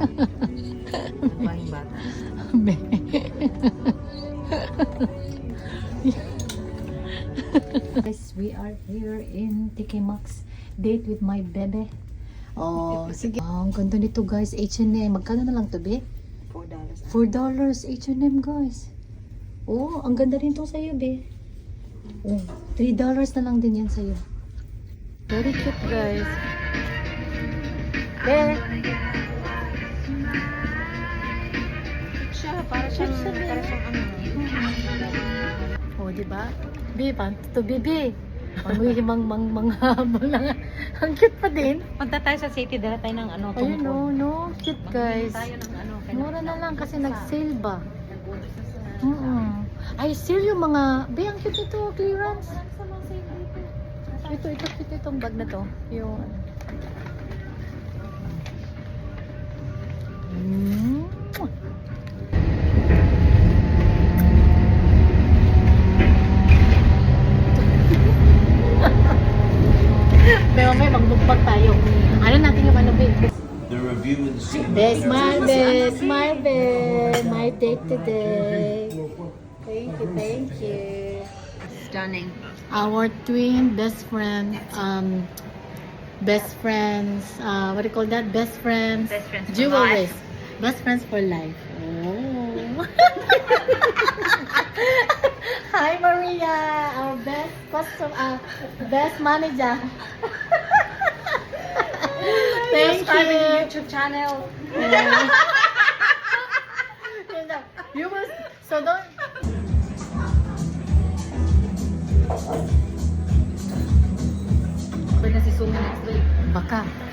Bang bata. Be. Guys, we are here in TK Maxx. Date with my bebe. Oh, sige. Ah, ang ganda nito guys. H&M. Magkano na lang to, be? Four dollars. Four dollars H&M guys. Oh, ang ganda rin to sa'yo, be. Oh, three dollars na lang din yan sa'yo. Very cute, guys. Be, siyang, para siyang ano. oh, di ba? Be, panto to, be, be. Ang mang mang mang habol lang. Ang cute pa din. Punta tayo sa city, dala tayo ng ano, Ayun, tungkol. no, no. Cute, guys. tayo ng ano. Mura na lang kasi nag-sale ba? Sa... Mm Ay, sale yung mga... Be, ang cute ito, clearance. Ito, ito, cute itong bag na to. Yung... yung ano, babe? The review and see. Best smile, best. My date today. Thank you, thank you. Stunning. Our twin best friend, um, best friends, uh, what do you call that? Best friends. Best friends for Jewelry. life. Best friends for life. Oh. Hi Maria, our best custom, uh, best manager. YouTube channel. You must, so don't, Pwede na si Sumi next week. baka.